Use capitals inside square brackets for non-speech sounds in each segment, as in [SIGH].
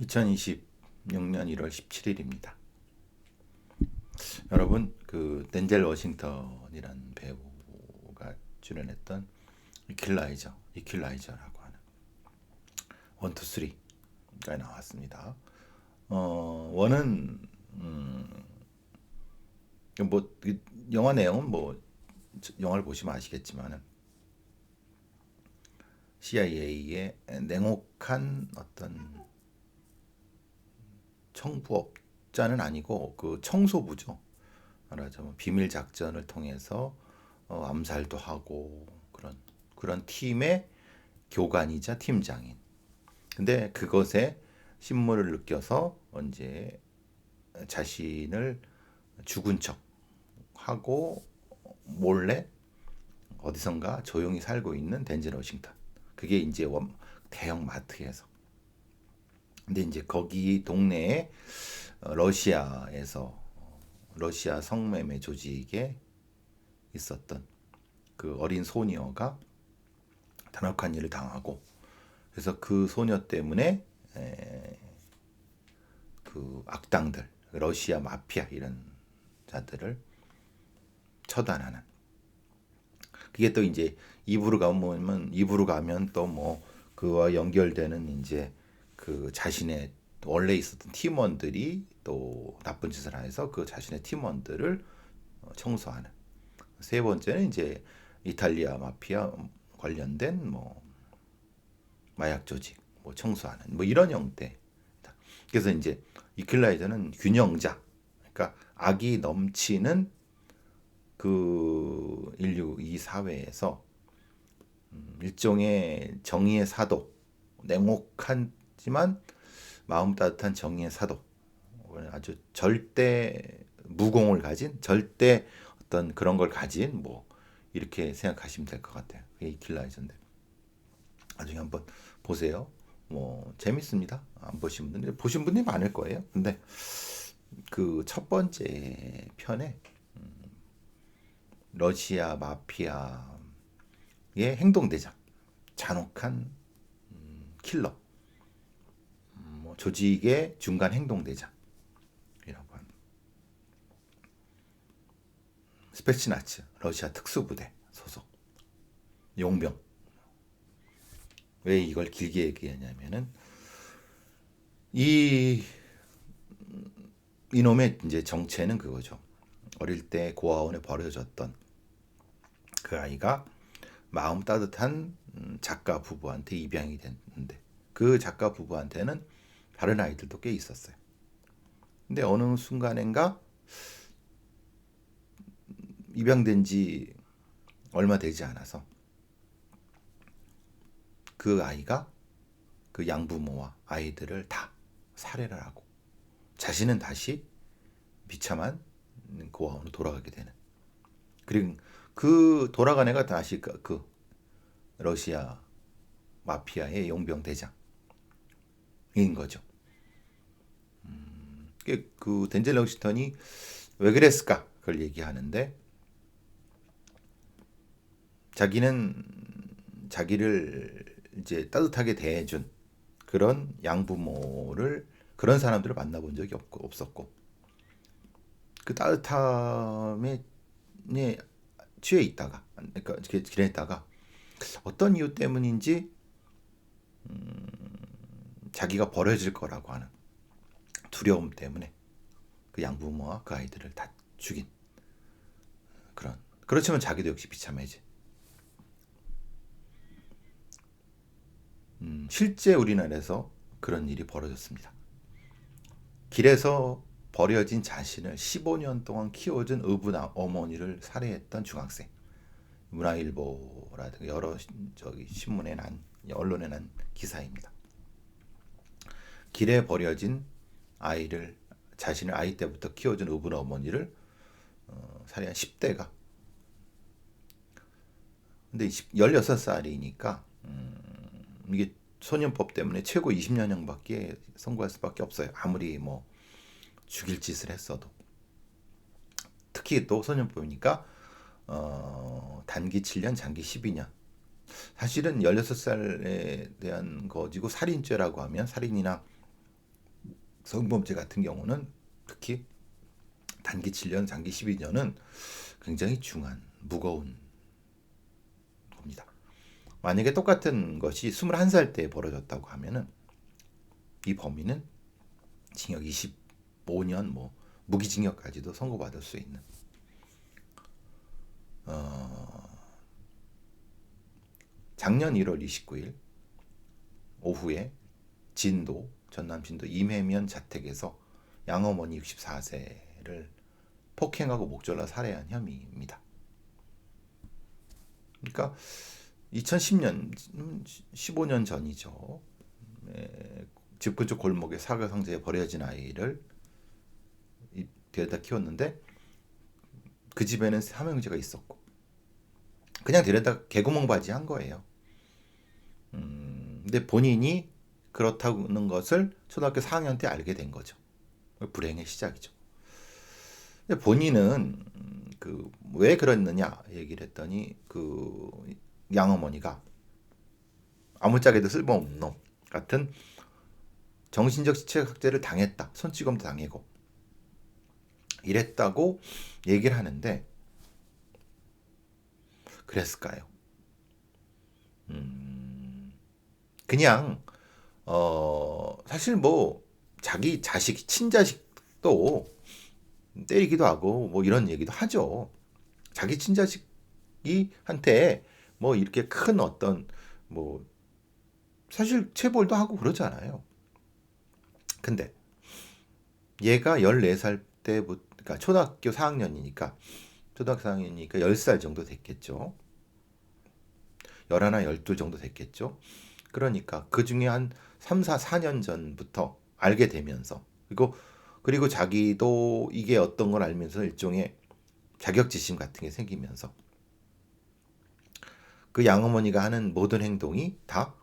2026년 1월 17일입니다. 여러분 그 덴젤 워싱턴이란 배우가 출연했던 이킬라이저, 이킬라이저라고 하는 원투 쓰리가 나왔습니다. 어 원은 음, 뭐 영화 내용은 뭐 영화를 보시면 아시겠지만은 CIA의 냉혹한 어떤 청부업자는 아니고 그 청소부죠. 말하자면 비밀 작전을 통해서 어, 암살도 하고 그런 그런 팀의 교관이자 팀장인. 근데 그것에 신물을 느껴서 이제 자신을 죽은 척 하고 몰래 어디선가 조용히 살고 있는 덴젤 워싱턴. 그게 이제 대형 마트에서 근데 이제 거기 동네에 어, 러시아에서 러시아 성매매 조직에 있었던 그 어린 소녀가 단혹한 일을 당하고 그래서 그 소녀 때문에 그 악당들 러시아 마피아 이런 자들을 처단하는. 그게 또 이제 입으로 가면 입으로 가면 또 뭐 그와 연결되는 이제 그 자신의 원래 있었던 팀원들이 또 나쁜 짓을 해서 그 자신의 팀원들을 어, 청소하는. 세 번째는 이제 이탈리아 마피아 관련된 뭐 마약 조직 뭐 청소하는 뭐 이런 형태 그래서 이제 이클라이저는 균형자. 그러니까 악이 넘치는 그 인류 이 사회에서 음, 일종의 정의의 사도 냉혹한 하지만 마음 따뜻한 정의의 사도 아주 절대 무공을 가진 절대 어떤 그런 걸 가진 뭐 이렇게 생각하시면 될 것 같아요. 그게 이킬라이저인데 나중에 한번 보세요. 뭐 재밌습니다. 안 보신 분들 보신 분이 많을 거예요. 근데 그 첫 번째 편에 음, 러시아 마피아의 행동 대장 잔혹한 음, 킬러 조직의 중간 행동대장 이라고 합니다. 스페치나츠 러시아 특수부대 소속 용병 왜 이걸 길게 얘기하냐면은 이 이놈의 이제 정체는 그거죠. 어릴 때 고아원에 버려졌던 그 아이가 마음 따뜻한 음, 작가 부부한테 입양이 됐는데 그 작가 부부한테는 다른 아이들도 꽤 있었어요. 근데 어느 순간엔가 입양된 지 얼마 되지 않아서 그 아이가 그 양부모와 아이들을 다 살해를 하고 자신은 다시 비참한 고아원으로 돌아가게 되는. 그리고 그 돌아간 애가 다시 그, 그 러시아 마피아의 용병 대장인 거죠. 그 덴젤 렁시턴이 왜 그랬을까? 그걸 얘기하는데 자기는 자기를 이제 따뜻하게 대해준 그런 양부모를 그런 사람들을 만나본 적이 없고 없었고 그 따뜻함에 취해 있다가 그러니까 지냈다가 어떤 이유 때문인지 음, 자기가 버려질 거라고 하는 두려움 때문에 그 양부모와 그 아이들을 다 죽인 그런 그렇지만 자기도 역시 비참해지. 음, 실제 우리나라에서 그런 일이 벌어졌습니다. 길에서 버려진 자신을 15년 동안 키워준 의붓 어머니를 살해했던 중학생. 문화일보라든가 여러 저기 신문에 난 언론에 난 기사입니다. 길에 버려진 아이를 자신을 아이 때부터 키워준 의붓 어머니를 어, 살해한 10대가 근데 16살이니까 음, 이게 소년법 때문에 최고 20년형밖에 선고할 수밖에 없어요. 아무리 뭐 죽일 짓을 했어도 특히 또 소년법이니까 어, 단기 7년, 장기 12년. 사실은 16살에 대한 거지고 살인죄라고 하면 살인이나 성범죄 같은 경우는 특히 단기 7년, 장기 12년은 굉장히 중한 무거운 겁니다. 만약에 똑같은 것이 21살 때 벌어졌다고 하면은 이 범인은 징역 25년 뭐 무기징역까지도 선고받을 수 있는 어, 작년 1월 29일 오후에 진도 전남 진도 임해면 자택에서 양어머니 64세를 폭행하고 목졸라 살해한 혐의입니다. 그러니까 2010년 15년 전이죠. 집 근처 골목에 사과 상자에 버려진 아이를 데려다 키웠는데 그 집에는 삼형제가 있었고 그냥 데려다 개구멍 바지 한 거예요. 음, 근데 본인이 그렇다는 것을 초등학교 4학년 때 알게 된 거죠. 불행의 시작이죠. 본인은 그 왜 그랬느냐 얘기를 했더니 그 양어머니가 아무짝에도 쓸모없는 놈 같은 정신적 시체학제를 당했다. 손찌검도 당하고 이랬다고 얘기를 하는데 그랬을까요? 음, 그냥 어 사실 뭐 자기 자식 친자식도 때리기도 하고 뭐 이런 얘기도 하죠. 자기 친자식이 한테 뭐 이렇게 큰 어떤 뭐 사실 체벌도 하고 그러잖아요. 근데 얘가 14살 때부터 그러니까 초등학교 4학년이니까 초등학교 4학년이니까 10살 정도 됐겠죠. 11, 12 정도 됐겠죠. 그러니까 그 중에 한 3, 4, 4년 전부터 알게 되면서 그리고 그리고 자기도 이게 어떤 걸 알면서 일종의 자격지심 같은 게 생기면서 그 양어머니가 하는 모든 행동이 다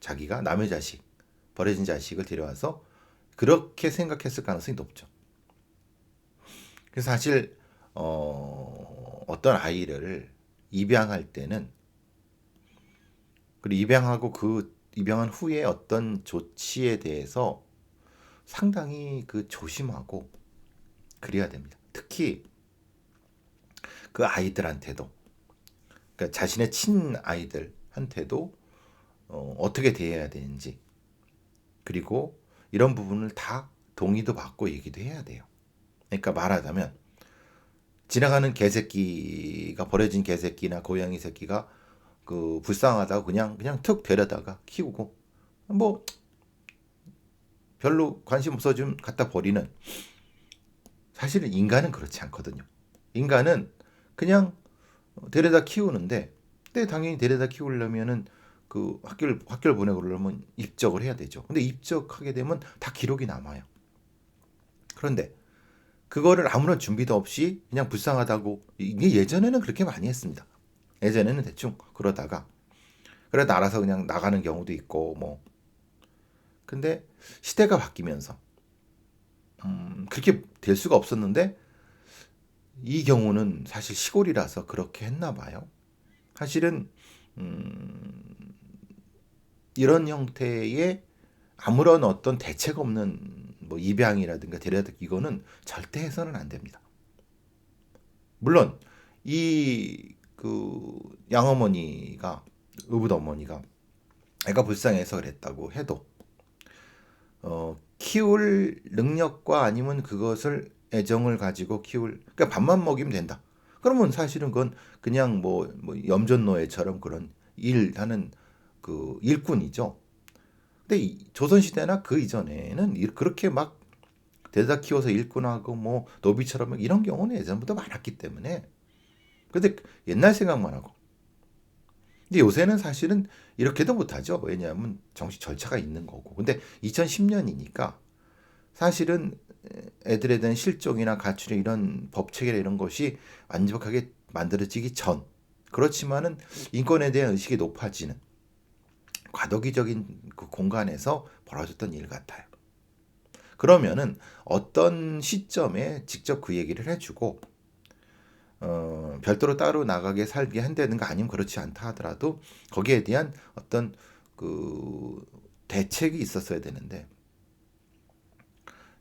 자기가 남의 자식, 버려진 자식을 데려와서 그렇게 생각했을 가능성이 높죠. 그래서 사실 어, 어떤 아이를 입양할 때는 그리고 입양하고 그 입양한 후에 어떤 조치에 대해서 상당히 그 조심하고 그래야 됩니다. 특히 그 아이들한테도 그러니까 자신의 친 아이들한테도 어, 어떻게 대해야 되는지 그리고 이런 부분을 다 동의도 받고 얘기도 해야 돼요. 그러니까 말하자면 지나가는 개새끼가 버려진 개새끼나 고양이 새끼가 그 불쌍하다고 그냥 그냥 툭 데려다가 키우고 뭐 별로 관심 없어 좀 갖다 버리는 사실은 인간은 그렇지 않거든요. 인간은 그냥 데려다 키우는데 근데 당연히 데려다 키우려면은 그 학교를 학교를 보내고 그러려면 입적을 해야 되죠. 근데 입적하게 되면 다 기록이 남아요. 그런데 그거를 아무런 준비도 없이 그냥 불쌍하다고 이게 예전에는 그렇게 많이 했습니다. 예전에는 대충 그러다가 그래도 알아서 그냥 나가는 경우도 있고 뭐 근데 시대가 바뀌면서 음, 그렇게 될 수가 없었는데 이 경우는 사실 시골이라서 그렇게 했나 봐요. 사실은 음, 이런 형태의 아무런 어떤 대책 없는 뭐 입양이라든가 데려다 이거는 절대 해서는 안 됩니다. 물론 이 그 양어머니가 의붓 어머니가 애가 불쌍해서 그랬다고 해도 어 키울 능력과 아니면 그것을 애정을 가지고 키울 그러니까 밥만 먹이면 된다. 그러면 사실은 그건 그냥 뭐, 뭐 염전노예처럼 그런 일하는 그 일꾼이죠. 근데 조선 시대나 그 이전에는 그렇게 막 대다 키워서 일꾼하고 뭐 노비처럼 이런 경우는 예전부터 많았기 때문에 근데 옛날 생각만 하고. 근데 요새는 사실은 이렇게도 못하죠. 왜냐하면 정식 절차가 있는 거고. 근데 2010년이니까 사실은 애들에 대한 실종이나 가출의 이런 법 체계 이런 것이 완벽하게 만들어지기 전. 그렇지만은 인권에 대한 의식이 높아지는 과도기적인 그 공간에서 벌어졌던 일 같아요. 그러면은 어떤 시점에 직접 그 얘기를 해주고 어, 별도로 따로 나가게 살게 한다든가 아니면 그렇지 않다 하더라도 거기에 대한 어떤 그 대책이 있었어야 되는데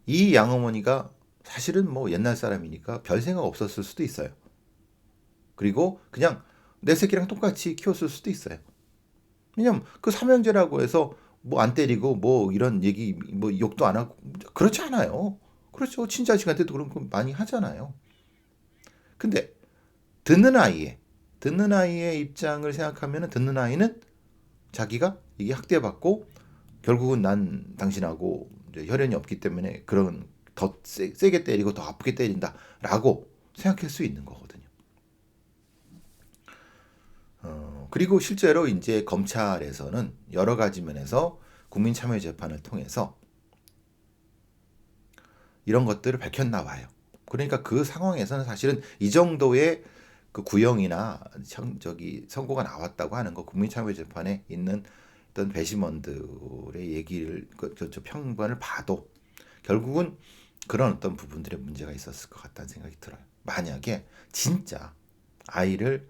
이 양어머니가 사실은 뭐 옛날 사람이니까 별 생각 없었을 수도 있어요. 그리고 그냥 내 새끼랑 똑같이 키웠을 수도 있어요. 왜냐면 그 삼형제라고 해서 뭐 안 때리고 뭐 이런 얘기 뭐 욕도 안 하고 그렇지 않아요. 그렇죠. 친자식한테도 그런 거 많이 하잖아요. 근데 듣는 아이의 듣는 아이의 입장을 생각하면 듣는 아이는 자기가 이게 학대받고 결국은 난 당신하고 혈연이 없기 때문에 그런 더 세, 게 때리고 더 아프게 때린다라고 생각할 수 있는 거거든요. 어, 그리고 실제로 이제 검찰에서는 여러 가지 면에서 국민참여재판을 통해서 이런 것들을 밝혔나 봐요. 그러니까 그 상황에서는 사실은 이 정도의 그 구형이나 저기 선고가 나왔다고 하는 거 국민참여재판에 있는 어떤 배심원들의 얘기를 그, 저, 저 평판을 봐도 결국은 그런 어떤 부분들의 문제가 있었을 것 같다는 생각이 들어요. 만약에 진짜 아이를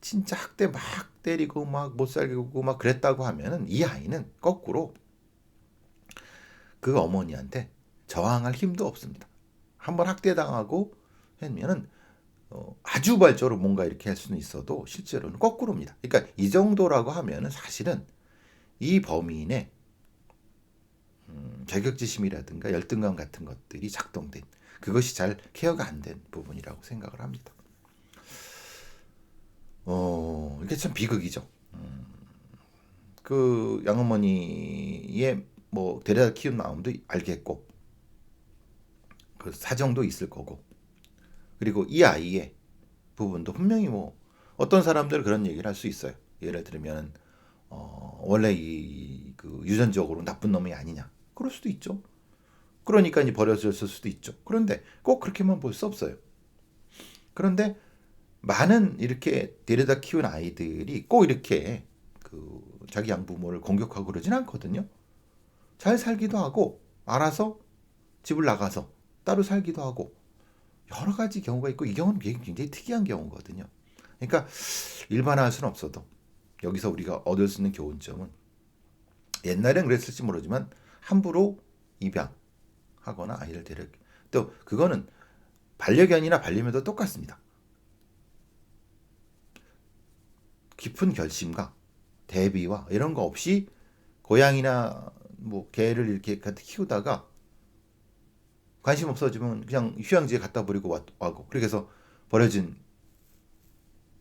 진짜 학대 막 때리고 막 못 살게 구고 막 그랬다고 하면은 이 아이는 거꾸로 그 어머니한테 저항할 힘도 없습니다. 한번 학대 당하고 했면은 어, 아주 발적으로 뭔가 이렇게 할 수는 있어도 실제로는 거꾸로입니다. 그러니까 이 정도라고 하면은 사실은 이 범인의 음, 자격지심이라든가 열등감 같은 것들이 작동된 그것이 잘 케어가 안 된 부분이라고 생각을 합니다. 어, 이게 참 비극이죠. 음, 그 양어머니의 뭐 데려다 키운 마음도 알겠고 그 사정도 있을 거고 그리고 이 아이의 부분도 분명히 뭐 어떤 사람들 그런 얘기를 할 수 있어요. 예를 들면 어, 원래 이 그 유전적으로 나쁜 놈이 아니냐 그럴 수도 있죠. 그러니까 이제 버려졌을 수도 있죠. 그런데 꼭 그렇게만 볼 수 없어요. 그런데 많은 이렇게 데려다 키운 아이들이 꼭 이렇게 그 자기 양부모를 공격하고 그러진 않거든요. 잘 살기도 하고 알아서 집을 나가서 따로 살기도 하고 여러 가지 경우가 있고 이 경우는 굉장히 특이한 경우거든요. 그러니까 일반화할 수는 없어도 여기서 우리가 얻을 수 있는 교훈점은 옛날엔 그랬을지 모르지만 함부로 입양하거나 아이를 데려 또 그거는 반려견이나 반려묘도 똑같습니다. 깊은 결심과 대비와 이런 거 없이 고양이나 뭐 개를 이렇게 키우다가 관심 없어지면 그냥 휴양지에 갖다 버리고 와고 그렇게 해서 버려진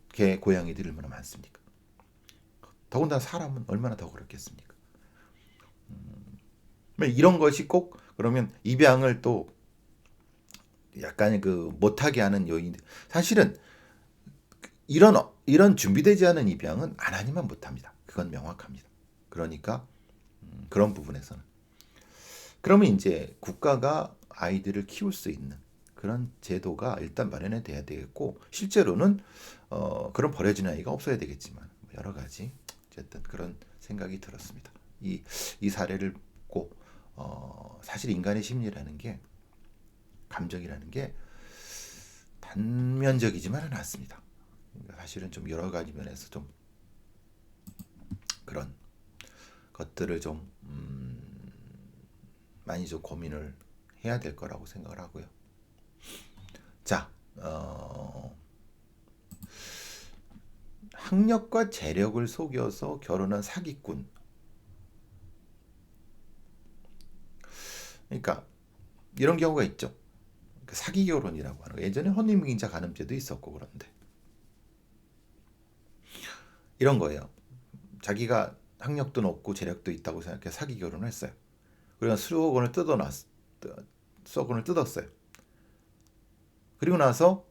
개 고양이들이 얼마나 많습니까? 더군다나 사람은 얼마나 더 그렇겠습니까? 음, 이런 것이 꼭 그러면 입양을 또 약간 그 못하게 하는 요인 사실은 이런 이런 준비되지 않은 입양은 안 하니만 못합니다. 그건 명확합니다. 그러니까 음, 그런 부분에서는 그러면 이제 국가가 아이들을 키울 수 있는 그런 제도가 일단 마련이 돼야 되겠고 실제로는 어, 그런 버려진 아이가 없어야 되겠지만 여러 가지 어쨌든 그런 생각이 들었습니다. 이, 이 사례를 꼭 어, 사실 인간의 심리라는 게 감정이라는 게 단면적이지만은 않습니다. 사실은 좀 여러 가지 면에서 좀 그런 것들을 좀 음, 많이 좀 고민을 해야 될 거라고 생각을 하고요. 자, 어, 학력과 재력을 속여서 결혼한 사기꾼. 그러니까 이런 경우가 있죠. 그 사기 결혼이라고 하는 거. 예전에 혼인민자 간음죄도 있었고 그런데 이런 거예요. 자기가 학력도 높고 재력도 있다고 생각해 사기 결혼을 했어요. 그리고 수억 원을 뜯어놨, 원을 뜯었어요. 그리고 나서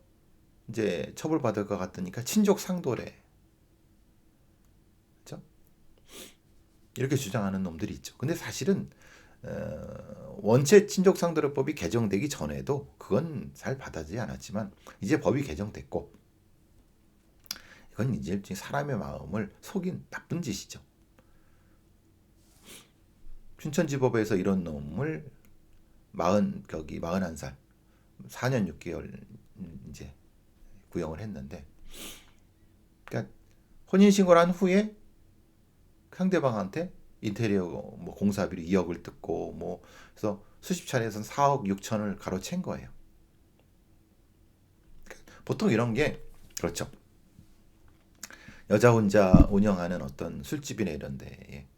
이제 처벌받을 것 같으니까 친족 상도래. 그렇죠? 이렇게 주장하는 놈들이 있죠. 근데 사실은 어, 원체 친족 상도례법이 개정되기 전에도 그건 잘 받아들이지 않았지만 이제 법이 개정됐고 이건 이제 사람의 마음을 속인 나쁜 짓이죠. 춘천지법에서 이런 놈을 마흔 거기 마흔한 살 4년 6개월 이제 구형을 했는데 그러니까 혼인 신고를 한 후에 상대방한테 인테리어 뭐 공사비로 2억을 뜯고 뭐 그래서 수십 차례에서 4억 6천을 가로챈 거예요. 보통 이런 게 그렇죠. 여자 혼자 운영하는 어떤 술집이나 이런 데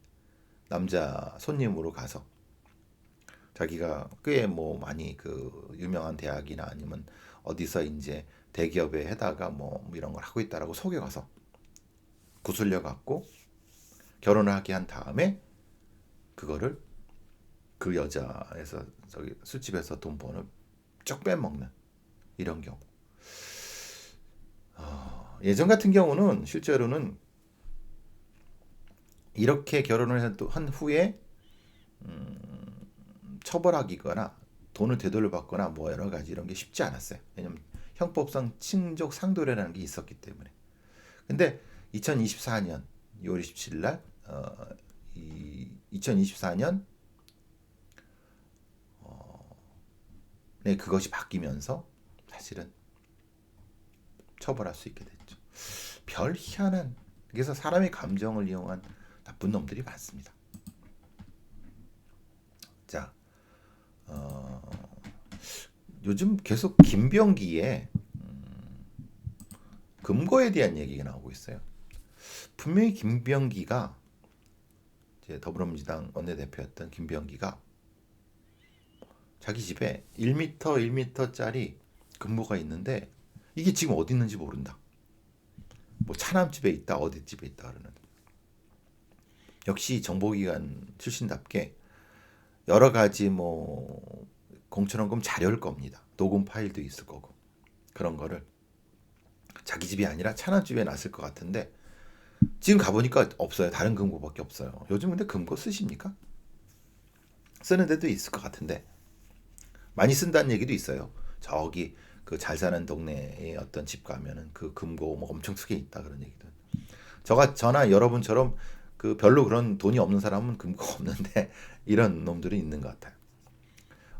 남자 손님으로 가서 자기가 꽤 뭐 많이 그 유명한 대학이나 아니면 어디서 이제 대기업에 해다가 뭐 이런 걸 하고 있다라고 속여 가서 구슬려 갖고 결혼을 하게 한 다음에 그거를 그 여자에서 저기 술집에서 돈 버는 쭉 빼먹는 이런 경우. 어, 예전 같은 경우는 실제로는 이렇게 결혼을 한 후에 음, 처벌하기거나 돈을 되돌려 받거나 뭐 여러 가지 이런 게 쉽지 않았어요. 왜냐면 형법상 친족 상도례라는 게 있었기 때문에. 근데 2024년 6월 27일 날 어, 이 2024년 어, 네, 그것이 바뀌면서 사실은 처벌할 수 있게 됐죠. 별 희한한 그래서 사람의 감정을 이용한 나쁜 놈들이 많습니다. 자, 어, 요즘 계속 김병기의 음, 금고에 대한 얘기가 나오고 있어요. 분명히 김병기가 이제 더불어민주당 원내대표였던 김병기가 자기 집에 1m 1m짜리 금고가 있는데 이게 지금 어디 있는지 모른다. 뭐 차남 집에 있다 어디 집에 있다 그러는. 역시 정보기관 출신답게 여러 가지 뭐 공천원금 자료일 겁니다. 녹음 파일도 있을 거고 그런 거를 자기 집이 아니라 차남 집에 놨을 것 같은데 지금 가보니까 없어요. 다른 금고밖에 없어요. 요즘 근데 금고 쓰십니까? 쓰는 데도 있을 것 같은데 많이 쓴다는 얘기도 있어요. 저기 그 잘 사는 동네에 어떤 집 가면은 그 금고 뭐 엄청 크게 있다 그런 얘기도. 저가 저나 여러분처럼 그 별로 그런 돈이 없는 사람은 금고가 [LAUGHS] 없는데 이런 놈들이 있는 것 같아요.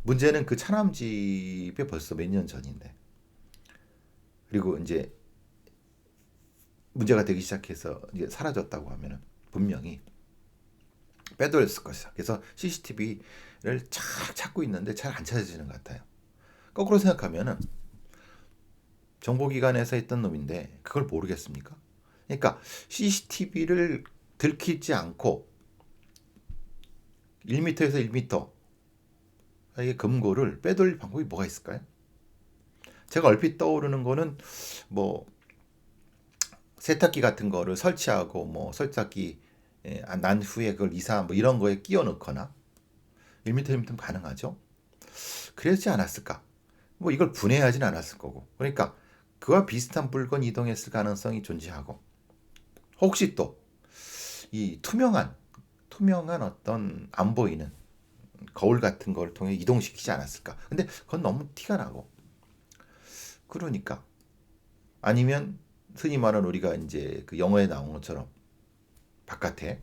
문제는 그 차남집에 벌써 몇 년 전인데 그리고 이제 문제가 되기 시작해서 이제 사라졌다고 하면은 분명히 빼돌렸을 것이다. 그래서 CCTV를 잘 찾고 있는데 잘 안 찾아지는 것 같아요. 거꾸로 생각하면은 정보기관에서 했던 놈인데 그걸 모르겠습니까? 그러니까 CCTV를 들키지 않고 1m에서 1m 이 금고를 빼돌릴 방법이 뭐가 있을까요? 제가 얼핏 떠오르는 거는 뭐 세탁기 같은 거를 설치하고 뭐 설탁기 예, 난 후에 그걸 이사 뭐 이런 거에 끼워 넣거나 1m 1m 가능하죠. 그랬지 않았을까? 뭐 이걸 분해하진 않았을 거고. 그러니까 그와 비슷한 물건 이동했을 가능성이 존재하고 혹시 또 이 투명한 투명한 어떤 안 보이는 거울 같은 걸 통해 이동시키지 않았을까? 근데 그건 너무 티가 나고 그러니까 아니면 흔히 말하는 우리가 이제 그 영어에 나온 것처럼 바깥에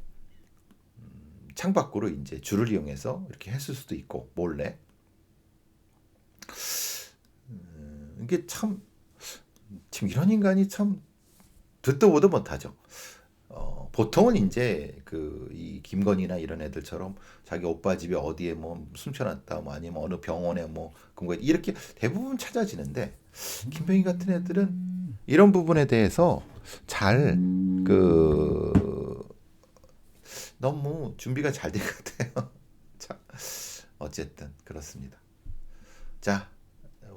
음, 창밖으로 이제 줄을 이용해서 이렇게 했을 수도 있고 몰래 음, 이게 참 지금 이런 인간이 참 듣도 보도 못하죠. 어, 보통은 이제 그 이 김건희나 이런 애들처럼 자기 오빠 집에 어디에 뭐 숨겨놨다 뭐 아니면 어느 병원에 뭐 근거에 이렇게 대부분 찾아지는데 김병희 같은 애들은 이런 부분에 대해서 잘 그 너무 준비가 잘 된 것 같아요. [LAUGHS] 자, 어쨌든 그렇습니다. 자,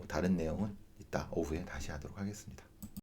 다른 내용은 이따 오후에 다시 하도록 하겠습니다.